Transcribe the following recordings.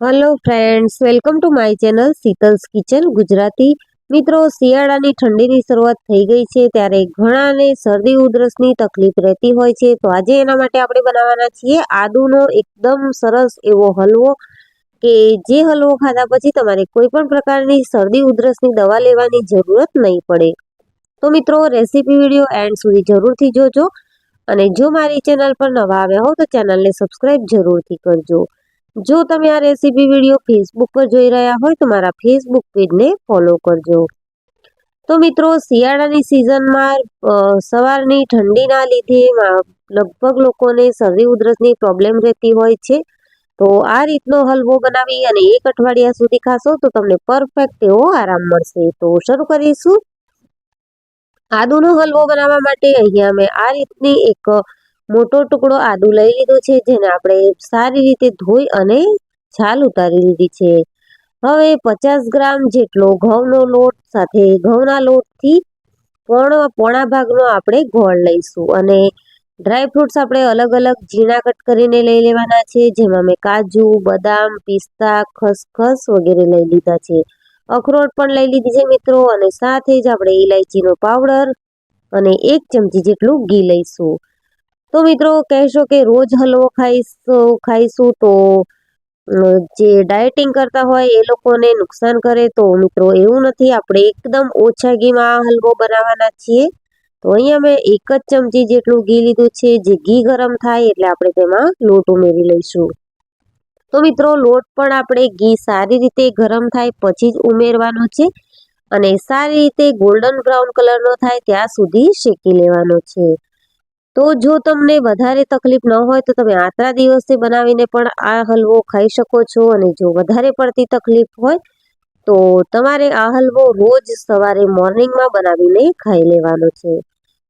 Hello friends welcome to my channel Sheetal's kitchen Gujarati મિત્રો, શિયાળાની ઠંડીની શરૂઆત થઈ ગઈ છે ત્યારે ઘણાને શરદી, ઉધરસની તકલીફ રહેતી હોય છે. તો આજે એના માટે આપણે બનાવવાના છીએ આદુનો એકદમ સરસ એવો હલવો કે જે હલવો ખાધા પછી તમારે કોઈ પણ પ્રકારની શરદી, ઉધરસની દવા લેવાની જરૂરત નહીં પડે. તો મિત્રો, રેસીપી વીડિયો એન્ડ સુધી જરૂરથી જોજો અને જો મારી ચેનલ પર નવા આવ્યા હો તો ચેનલને સબસ્ક્રાઇબ જરૂરથી કરજો. જો તમે આ રેસીપી વીડિયો ફેસબુક પર જોઈ રહ્યા હોય તો મારા ફેસબુક પેજને ફોલો કરજો. તો મિત્રો, શિયાળાની સિઝનમાં સવારની ઠંડીના લીધે લગભગ લોકોને શરદી ઉધરસની પ્રોબ્લેમ રહેતી હોય છે. તો આ રીતનો હલવો બનાવી અને એક અઠવાડિયા સુધી ખાશો તો તમને પરફેક્ટ એવો આરામ મળશે. તો શરૂ કરીશું. આદુનો હલવો બનાવવા માટે અહીંયા મેં આ રીતની એક મોટો ટુકડો આદુ લઈ લીધો છે, જેને આપણે સારી રીતે ધોઈ અને છાલ ઉતારી લીધી છે. હવે પચાસ ગ્રામ જેટલો ઘઉંનો લોટ સાથે, ઘઉંના લોટથી પોણો, પોણા ભાગનો આપણે ગોળ લઈશું અને ડ્રાય ફ્રૂટ્સ આપણે અલગ અલગ ઝીણા કટ કરીને લઈ લેવાના છે, જેમાં મેં કાજુ, બદામ, પિસ્તા, ખસખસ વગેરે લઈ લીધા છે. અખરોટ પણ લઈ લીધી છે મિત્રો અને સાથે જ આપણે ઇલાયચીનો પાવડર અને એક ચમચી જેટલું ઘી લઈશું. તો મિત્રો કહેશો કે રોજ હલવો ખાઈશું ખાઈશું તો જે ડાયટિંગ કરતા હોય એ લોકોને નુકસાન કરે તો મિત્રો એવું નથી. આપણે એકદમ ઓછા ઘીમાં હલવો બનાવવાના છીએ. તો અહીંયા મેં એક જ ચમચી જેટલું ઘી લીધું છે. જે ઘી ગરમ થાય એટલે આપણે તેમાં લોટ ઉમેરી લઈશું. તો મિત્રો લોટ પણ આપણે ઘી સારી રીતે ગરમ થાય પછી જ ઉમેરવાનો છે અને સારી રીતે ગોલ્ડન બ્રાઉન કલરનો થાય ત્યાં સુધી શેકી લેવાનો છે. તો જો તમને વધારે તકલીફ ન હોય તો તમે આત્રા દિવસે બનાવીને પણ આ હલવો ખાઈ શકો છો અને જો વધારે પડતી તકલીફ હોય તો તમારે આ હલવો રોજ સવારે મોર્નિંગમાં બનાવીને ખાઈ લેવાનો છે.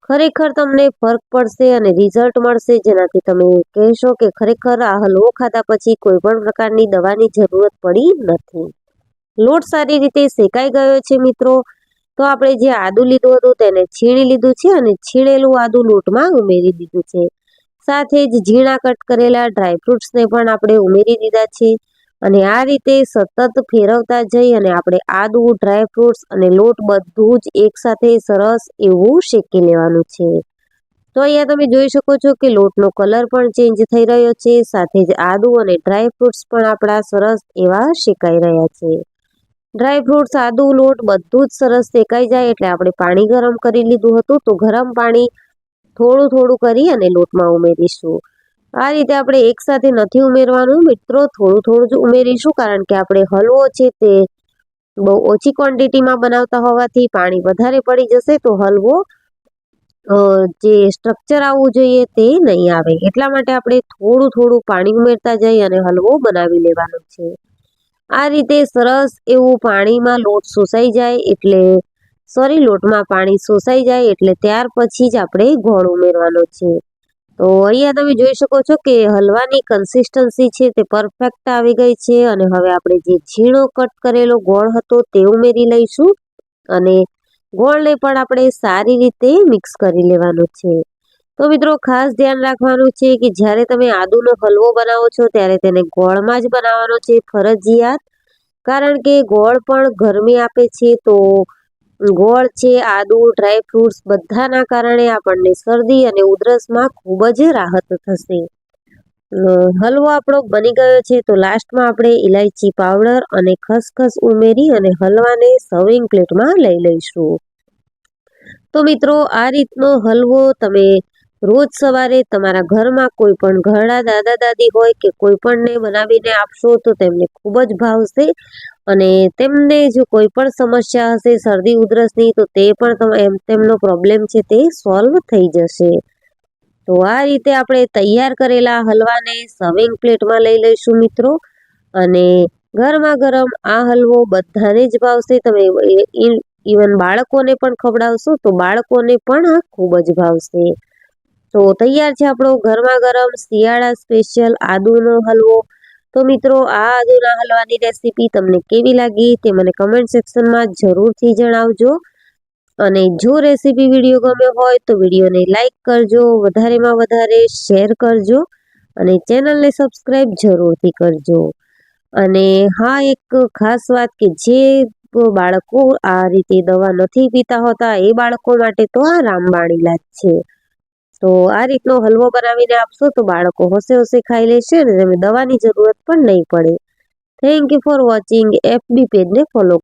ખરેખર તમને ફરક પડશે અને રિઝલ્ટ મળશે જેનાથી તમે કહેશો કે ખરેખર આ હલવો ખાધા પછી કોઈ પણ પ્રકારની દવાની જરૂરત પડી નથી. લોટ સારી રીતે શેકાઈ ગયો છે મિત્રો. તો આપણે જે આદુ લીધું હતું તેને છીણી લીધું છે અને છીણેલું આદુ લોટમાં ઉમેરી દીધું છે. સાથે જ ઝીણા કટ કરેલા ડ્રાયફ્રૂટ્સને પણ આપણે ઉમેરી દીધા છે અને આ રીતે સતત ફેરવતા જઈ અને આપણે આદુ ડ્રાયફ્રૂટ્સ અને લોટ બધું જ એકસાથે સરસ એવું શેકી લેવાનું છે. તો અહીંયા તમે જોઈ શકો છો કે લોટનો કલર પણ ચેન્જ થઈ રહ્યો છે, સાથે જ આદુ અને ડ્રાયફ્રૂટ્સ પણ આપણા સરસ એવા શેકાઈ રહ્યા છે. ડ્રાયફ્રૂટ્સ સાદું, લોટ, બધું જ સરસ શેકાઈ જાય એટલે આપણે પાણી ગરમ કરી લીધું હતું. તો ગરમ પાણી થોડું થોડું કરી અને લોટમાં ઉમેરીશું. આ રીતે આપણે એકસાથે નથી ઉમેરવાનું. મિત્રો, થોડું થોડું જ ઉમેરીશું કારણ કે આપણે હલવો છે તે બહુ ઓછી ક્વોન્ટિટીમાં બનાવતા હોવાથી પાણી વધારે પડી જશે તો હલવો જે સ્ટ્રક્ચર આવવું જોઈએ તે નહીં આવે. એટલા માટે આપણે થોડું થોડું પાણી ઉમેરતા જઈ અને હલવો બનાવી લેવાનો છે. આ રીતે સરસ એવું પાણીમાં લોટ શોષાઈ જાય એટલે સોરી લોટમાં પાણી શોષાઈ જાય એટલે ત્યાર પછી જ આપણે ગોળ ઉમેરવાનો છે. તો અહીંયા તમે જોઈ શકો છો કે હલવાની કન્સિસ્ટન્સી છે તે પરફેક્ટ આવી ગઈ છે અને હવે આપણે જે ઝીણો કટ કરેલો ગોળ હતો તે ઉમેરી લઈશું અને ગોળને પણ આપણે સારી રીતે મિક્સ કરી લેવાનો છે. તો મિત્રો ખાસ ધ્યાન રાખવાનું છે કે જ્યારે તમે આદુનો હલવો બનાવો છો, ત્યારે તેને ગોળમાં જ બનાવવાનો છે ફરજિયાત. કારણ કે ગોળ પણ ગરમી આપે છે, તો ગોળ છે, આદુ ડ્રાય ફ્રૂટ્સ બધાના કારણે આપણને શરદી અને ઉધરસમાં ખૂબ જ રાહત થશે. હલવો આપણો બની ગયો છે, તો લાસ્ટમાં આપણે ઇલાયચી પાવડર અને ખસખસ ઉમેરી અને હલવાને સર્વિંગ પ્લેટમાં લઈ લઈશું. તો મિત્રો, આ રીતનો હલવો તમે રોજ સવારે તમારા ઘરમાં કોઈ પણ ઘરડા દાદા દાદી હોય કે કોઈ પણને બનાવીને આપશો તો તેમને ખૂબ જ ભાવશે અને તેમને જો કોઈ પણ સમસ્યા હશે, શરદી, ઉધરસની, તો તે પણ એમ, તેમનો પ્રોબ્લેમ છે તે સોલ્વ થઈ જશે. તો આ રીતે આપણે તૈયાર કરેલા હલવાને સર્વિંગ પ્લેટમાં લઈ લઈશું મિત્રો. અને ગરમા ગરમ આ હલવો બધાને જ ભાવશે. તમે ઇવન બાળકોને પણ ખવડાવશો તો બાળકોને પણ ખૂબ જ ભાવશે. તો તૈયાર છે આપણો ગરમા ગરમ શિયાળા સ્પેશિયલ આદુનો હલવો. તો મિત્રો, આ આદુના હલવાની રેસીપી તમને કેવી લાગી તે મને કમેન્ટ સેક્શનમાં જરૂરથી જણાવજો. અને જો રેસીપી વીડિયો ગમ્યો હોય તો વિડીયોને લાઇક કરજો, વધારેમાં વધારે શેર કરજો અને ચેનલને સબસ્ક્રાઈબ જરૂરથી કરજો. અને હા, એક ખાસ વાત કે જે બાળકો આ રીતે દવા નથી પીતા હોતા એ બાળકો માટે તો આ રામબાણીલા જ છે. તો આ રીતનો હલવો બનાવીને આપશો તો બાળકો હોશે હોશે ખાઈ લેશે અને તમે દવાની જરૂરત પણ નહીં પડે. Thank you for watching FB પેજને ફોલો